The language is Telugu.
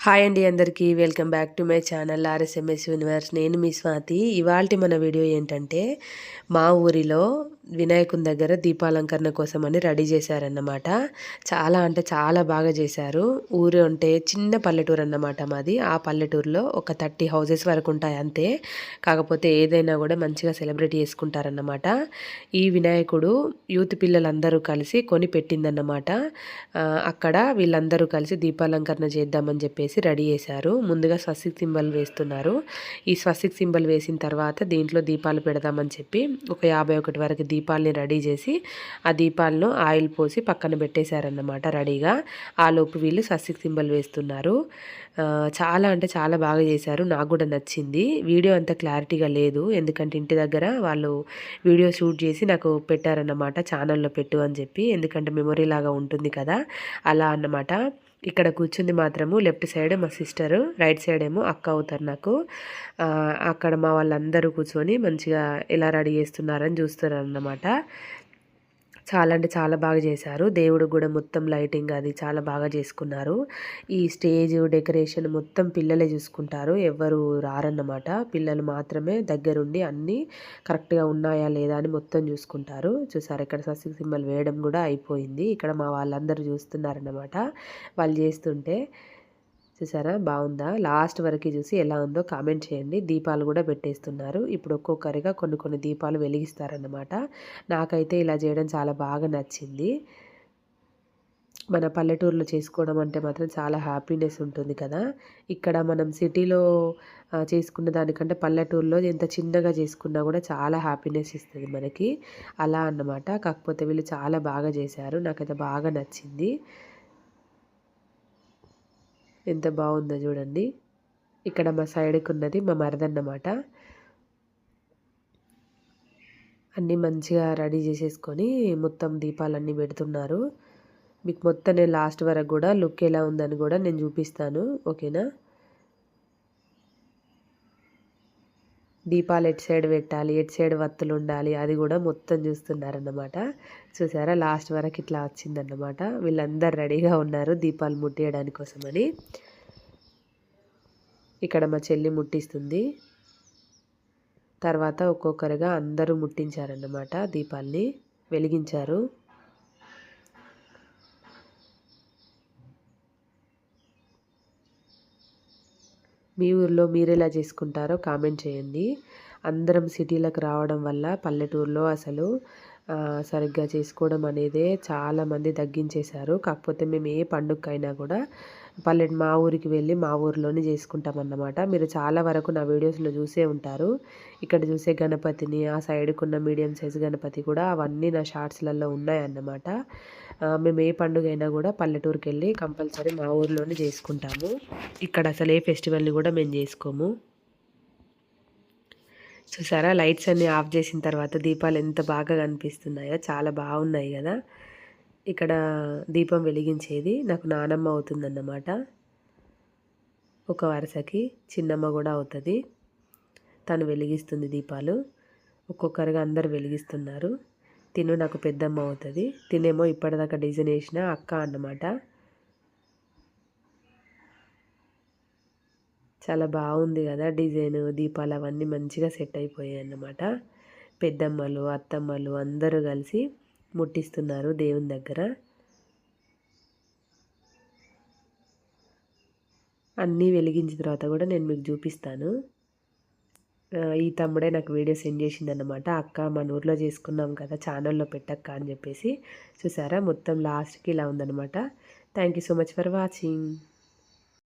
హాయ్ అండి అందరికీ. Welcome back to my channel RSMS universe. నేను మీ స్వాతి. ఇవాళ మన వీడియో ఏంటంటే మా ఊరిలో వినాయకుని దగ్గర దీపాలంకరణ కోసం అని రెడీ చేశారన్నమాట. చాలా అంటే చాలా బాగా చేశారు. ఊరు అంటే చిన్న పల్లెటూరు అన్నమాట మాది. ఆ పల్లెటూరులో ఒక థర్టీ హౌసెస్ వరకు ఉంటాయి అంతే. కాకపోతే ఏదైనా కూడా మంచిగా సెలబ్రేట్ చేసుకుంటారన్నమాట. ఈ వినాయకుడు యూత్ పిల్లలందరూ కలిసి కొని పెట్టిందన్నమాట. అక్కడ వీళ్ళందరూ కలిసి దీపాలంకరణ చేద్దామని చెప్పేసి రెడీ చేశారు. ముందుగా స్వస్తిక్ సింబల్ వేస్తున్నారు. ఈ స్వస్తిక్ సింబల్ వేసిన తర్వాత దీంట్లో దీపాలు పెడదామని చెప్పి ఒక యాభై ఒకటి వరకు దీపాలని రెడీ చేసి ఆ దీపాలను ఆయిల్ పోసి పక్కన పెట్టేశారన్నమాట రెడీగా. ఆ లోపు వీళ్ళు స్వస్తిక్ సింబల్ వేస్తున్నారు. చాలా అంటే చాలా బాగా చేశారు. నాకు కూడా నచ్చింది. వీడియో అంత క్లారిటీగా లేదు. ఎందుకంటే ఇంటి దగ్గర వాళ్ళు వీడియో షూట్ చేసి నాకు పెట్టారన్నమాట. ఛానల్లో పెట్టు అని చెప్పి. ఎందుకంటే మెమొరీ లాగా ఉంటుంది కదా. అలా అన్నమాట. ఇక్కడ కూర్చుంది మాత్రము లెఫ్ట్ సైడ్ మా సిస్టరు రైట్ సైడ్ ఏమో అక్క అవుతారు నాకు. అక్కడ మా వాళ్ళందరూ కూర్చొని మంచిగా ఎలా రెడీ చేస్తున్నారని చూస్తున్నారు అన్నమాట చాలా అంటే చాలా బాగా చేశారు. దేవుడు కూడా మొత్తం లైటింగ్ అది చాలా బాగా చేసుకున్నారు. ఈ స్టేజ్ డెకరేషన్ మొత్తం పిల్లలే చూసుకుంటారు. ఎవరు రారన్నమాట. పిల్లలు మాత్రమే దగ్గరుండి అన్నీ కరెక్ట్గా ఉన్నాయా లేదా అని మొత్తం చూసుకుంటారు. చూసారు ఇక్కడ సస్య సింబల్ వేయడం కూడా అయిపోయింది. ఇక్కడ మా వాళ్ళందరూ చూస్తున్నారన్నమాట. వాళ్ళు చేస్తుంటే చూసారా? బాగుందా? లాస్ట్ వరకు చూసి ఎలా ఉందో కామెంట్ చేయండి. దీపాలు కూడా పెట్టేస్తున్నారు. ఇప్పుడు ఒక్కొక్కరిగా కొన్ని కొన్ని దీపాలు వెలిగిస్తారన్నమాట. నాకైతే ఇలా చేయడం చాలా బాగా నచ్చింది. మన పల్లెటూరులో చేసుకోవడం అంటే మాత్రం చాలా హ్యాపీనెస్ ఉంటుంది కదా. ఇక్కడ మనం సిటీలో చేసుకున్న దానికంటే పల్లెటూరులో ఎంత చిన్నగా చేసుకున్నా కూడా చాలా హ్యాపీనెస్ ఇస్తుంది మనకి. అలా అన్నమాట. కాకపోతే వీళ్ళు చాలా బాగా చేశారు. నాకైతే బాగా నచ్చింది. ఎంత బాగుందో చూడండి. ఇక్కడ మా సైడ్కి ఉన్నది మా మరదన్నమాట. అన్నీ మంచిగా రెడీ చేసేసుకొని మొత్తం దీపాలన్నీ పెడుతున్నారు. మీకు మొత్తం నేను లాస్ట్ వరకు కూడా లుక్ ఎలా ఉందని కూడా నేను చూపిస్తాను. ఓకేనా? దీపాలు ఎటు సైడ్ పెట్టాలి ఎటు సైడ్ వత్తులు ఉండాలి అది కూడా మొత్తం చూస్తున్నారన్నమాట. చూసారా? లాస్ట్ వరకు ఇట్లా వచ్చిందన్నమాట. వీళ్ళందరూ రెడీగా ఉన్నారు దీపాలు ముట్టేయడానికి కోసమని ఇక్కడ మా చెల్లి ముట్టిస్తుంది. తర్వాత ఒక్కొక్కరుగా అందరూ ముట్టించారన్నమాట దీపాల్ని. వెలిగించారు. మీ ఊర్లో మీరు ఎలా చేసుకుంటారో కామెంట్ చేయండి. అందరం సిటీలకు రావడం వల్ల పల్లెటూరులో అసలు సరిగ్గా చేసుకోవడం అనేది చాలామంది తగ్గించేశారు. కాకపోతే మేము ఏ పండుగకైనా కూడా పల్లె మా ఊరికి వెళ్ళి మా ఊరిలోనే చేసుకుంటాం అన్నమాట మీరు చాలా వరకు నా వీడియోస్లో చూసే ఉంటారు. ఇక్కడ చూసే గణపతిని ఆ సైడ్కి ఉన్న మీడియం సైజ్ గణపతి కూడా అవన్నీ నా షార్ట్స్లలో ఉన్నాయన్నమాట. మేము ఏ పండుగ అయినా కూడా పల్లెటూరుకి వెళ్ళి కంపల్సరీ మా ఊరిలోనే చేసుకుంటాము. ఇక్కడ అసలు ఏ ఫెస్టివల్ని కూడా మేము చేసుకోము. చూసారా? లైట్స్ అన్నీ ఆఫ్ చేసిన తర్వాత దీపాలు ఎంత బాగా కనిపిస్తున్నాయో చాలా బాగున్నాయి కదా. ఇక్కడ దీపం వెలిగించేది నాకు నానమ్మ అవుతుందన్నమాట. ఒక వరుసకి చిన్నమ్మ కూడా అవుతుంది. తను వెలిగిస్తుంది దీపాలు. ఒక్కొక్కరుగా అందరు వెలిగిస్తున్నారు. తిను నాకు పెద్దమ్మ అవుతుంది. తినేమో ఇప్పటిదాకా డిజైన్ వేసిన అక్క అన్నమాట. చాలా బాగుంది కదా డిజైన్ దీపాలు అవన్నీ మంచిగా సెట్ అయిపోయాయి అన్నమాట. పెద్దమ్మలు అత్తమ్మలు అందరూ కలిసి ముట్టిస్తున్నారు దేవుని దగ్గర. అన్నీ వెలిగించిన తర్వాత కూడా నేను మీకు చూపిస్తాను. ఈ తమ్ముడే నాకు వీడియో సెండ్ చేసిందన్నమాట. అక్క మన ఊర్లో చేసుకున్నాం కదా ఛానల్లో పెట్టక్క అని చెప్పేసి. చూసారా? మొత్తం లాస్ట్కి ఇలా ఉందన్నమాట. Thank you so much for watching